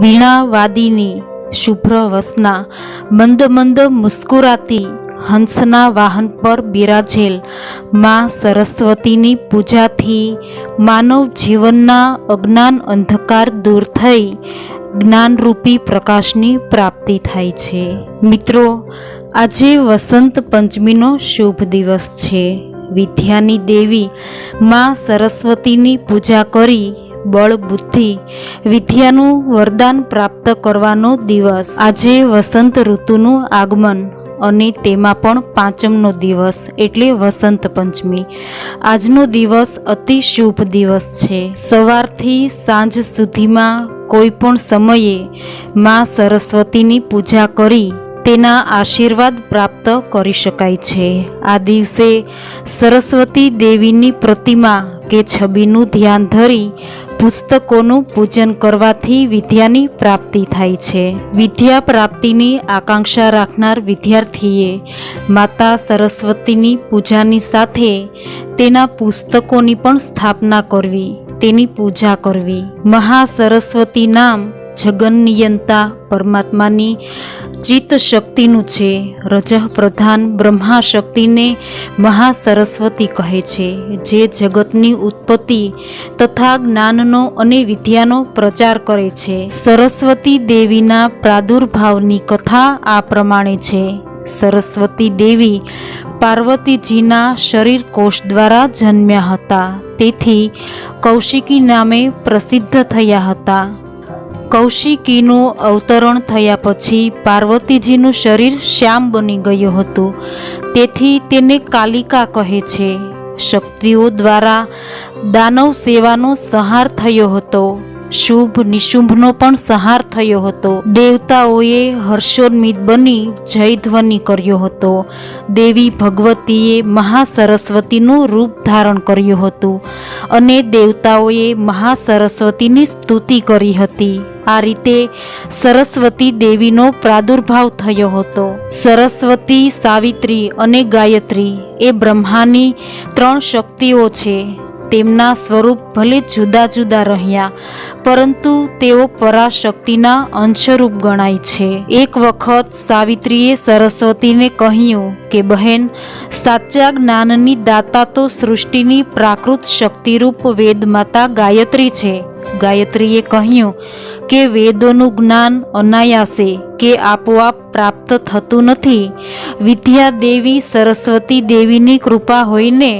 વીણાવાદીની શુભ્ર વસના, મંદ મંદ મુસ્કુરાતી હંસના વાહન પર બિરાજેલમાં સરસ્વતીની પૂજાથી માનવ જીવનના અજ્ઞાન અંધકાર દૂર થઈ જ્ઞાનરૂપી પ્રકાશની પ્રાપ્તિ થાય છે. મિત્રો, આજે વસંત પંચમીનો શુભ દિવસ છે. વિદ્યાની દેવી માં સરસ્વતીની પૂજા કરી બળ, બુદ્ધિ, વિદ્યાનું વરદાન પ્રાપ્ત કરવાનો દિવસ. આજે વસંત ઋતુનું આગમન અને તેમાં પણ પાંચમનો દિવસ એટલે વસંત પંચમી. આજનો દિવસ અતિ શુભ દિવસ છે. સવારથી સાંજ સુધીમાં કોઈ પણ સમયે માં સરસ્વતીની પૂજા કરી તેના આશીર્વાદ પ્રાપ્ત કરી શકાય છે. આ દિવસે સરસ્વતી દેવીની પ્રતિમા કે છબીનું ધ્યાન ધરી પુસ્તકોનું પૂજન કરવાથી વિદ્યાની પ્રાપ્તિ થાય છે. વિદ્યા પ્રાપ્તિની આકાંક્ષા રાખનાર વિદ્યાર્થીએ માતા સરસ્વતીની પૂજાની સાથે તેના પુસ્તકોની પણ સ્થાપના કરવી, તેની પૂજા કરવી. મહા સરસ્વતી નામ જગન્નિયંતા પરમાત્માની ચિત્ત શક્તિનું છે. રજઃ પ્રધાન બ્રહ્મા શક્તિને મહા સરસ્વતી કહે છે. જે જગતની ઉત્પત્તિ તથા જ્ઞાનનો અને વિદ્યાનો પ્રચાર કરે છે. સરસ્વતી દેવીના પ્રાદુર્ભાવની કથા આ પ્રમાણે છે. સરસ્વતી દેવી પાર્વતીજીના શરીર કોષ દ્વારા જન્મ્યા હતા. તેથી કૌશિકી નામે પ્રસિદ્ધ થયા હતા. કૌશિકીનું અવતરણ થયા પછી પાર્વતીજીનું શરીર શ્યામ બની ગયું હતું. તેથી તેને કાલિકા કહે છે. શક્તિઓ દ્વારા દાનવ સેવાનો સંહાર થયો હતો. શુભ નિશુંભનો પણ સંહાર થયો હતો. દેવતાઓએ હર્ષોન્મિત બની જયધ્વનિ કર્યો હતો. દેવી ભગવતીએ મહાસરસ્વતીનું રૂપ ધારણ કર્યું હતું અને દેવતાઓએ મહાસરસ્વતીની સ્તુતિ કરી હતી. આ રીતે સરસ્વતી દેવીનો પ્રાદુર્ભાવ થયો હતો. સરસ્વતી સાવિત્રી અને ગાયત્રી એ બ્રહ્માની ત્રણ શક્તિઓ છે. તેમના સ્વરૂપ ભલે જુદા જુદા રહ્યા, પરંતુ તેઓ પરાશક્તિના અંશરૂપ ગણાય છે. એક વખત સાવિત્રીએ સરસ્વતીને કહ્યું કે, બહેન, સાચા જ્ઞાનની દાતા તો સૃષ્ટિની પ્રાકૃત શક્તિરૂપ વેદમાતા ગાયત્રી છે. ગાયત્રીએ કહ્યું કે, વેદોનું જ્ઞાન અનાયાસે, કે આપોઆપ પ્રાપ્ત થતું નથી. વિદ્યા દેવી સરસ્વતી દેવીની કૃપા હોઈને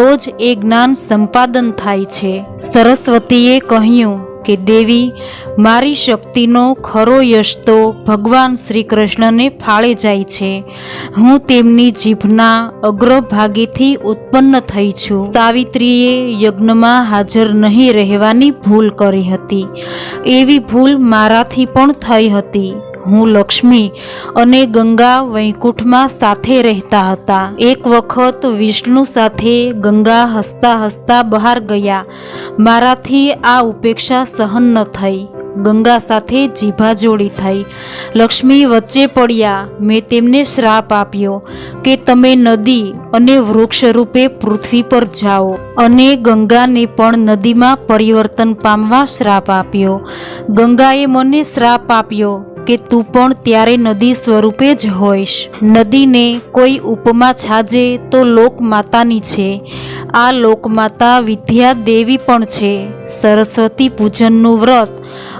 તો જ એ જ્ઞાન સંપાદન થાય છે. સરસ્વતીએ કહ્યું કે, દેવી, મારી શક્તિનો ખરો યશ તો ભગવાન શ્રી કૃષ્ણને ફાળે જાય છે. હું તેમની જીભના અગ્રભાગેથી ઉત્પન્ન થઈ છું. સાવિત્રીએ યજ્ઞમાં હાજર નહીં રહેવાની ભૂલ કરી હતી. એવી ભૂલ મારાથી પણ થઈ હતી. હું લક્ષ્મી અને ગંગા વૈકુંઠમાં સાથે રહેતા હતા. એક વખત વિષ્ણુ સાથે ગંગા હસતા હસતા બહાર ગયા. મારાથી આ ઉપેક્ષા સહન ન થઈ. ગંગા સાથે જીભાજોડી થઈ. લક્ષ્મી વચ્ચે પડ્યા. મેં તેમને શ્રાપ આપ્યો કે તમે નદી અને વૃક્ષ રૂપે પૃથ્વી પર જાઓ. અને ગંગાને પણ નદીમાં પરિવર્તન પામવા શ્રાપ આપ્યો. ગંગાએ મને શ્રાપ આપ્યો કે તું પણ ત્યારે નદી સ્વરૂપે જ હોઈશ. નદીને કોઈ ઉપમા છાજે તો લોકમાતાની છે. આ લોકમાતા વિદ્યા દેવી પણ છે. સરસ્વતી પૂજનનું વ્રત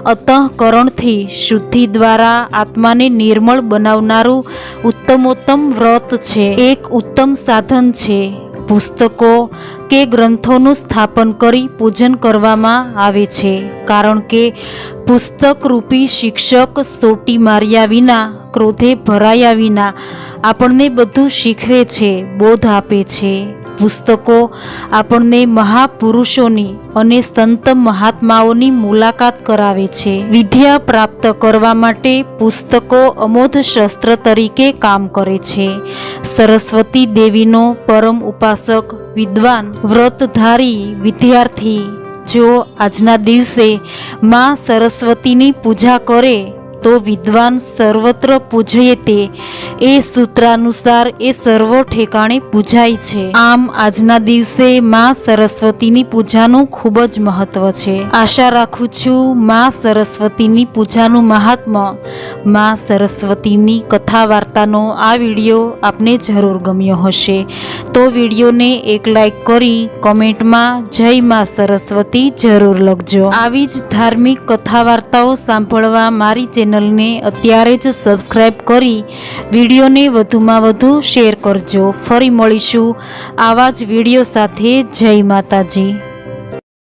અતઃકરણથી શુદ્ધિ દ્વારા આત્માને નિર્મળ બનાવનારું ઉત્તમોત્તમ વ્રત છે. એક ઉત્તમ સાધન છે. પુસ્તકો કે ગ્રંથોનું સ્થાપન કરી પૂજન કરવામાં આવે છે. કારણ કે પુસ્તકરૂપી શિક્ષક સોટી માર્યા વિના, ક્રોધે ભરાયા વિના આપણને બધું શીખવે છે, બોધ આપે છે. પુસ્તકો આપણને મહાપુરુષોની અને સંત મહાત્માઓની મુલાકાત કરાવે છે. વિદ્યા પ્રાપ્ત કરવા માટે પુસ્તકો અમોધ શસ્ત્ર તરીકે કામ કરે છે. સરસ્વતી દેવીનો પરમ ઉપાસક, વિદ્વાન, વ્રતધારી વિદ્યાર્થી, જો આજના દિવસે માં સરસ્વતીની પૂજા કરે તો વિદ્વાન સર્વત્ર પૂજયે તે. એ સૂત્રાનુસાર એ સર્વ ઠેકાણે પૂજાય છે. આમ આજના દિવસે માં સરસ્વતીની પૂજાનું ખૂબ જ મહત્વ છે. આશા રાખું છું માં સરસ્વતીની પૂજાનું મહાત્મ્ય, માં સરસ્વતીની કથા વાર્તાનો આ વીડિયો આપને જરૂર ગમ્યો હશે. તો વિડીયોને એક લાઈક કરી કોમેન્ટમાં જય માં સરસ્વતી જરૂર લખજો. આવી જ ધાર્મિક કથા વાર્તાઓ સાંભળવા મારી ચેનલને અત્યારે જ સબસ્ક્રાઈબ કરી વિડીયોને વધુમાં વધુ શેર કરજો. ફરી મળીશું આવા જ વીડિયો સાથે. જય માતાજી.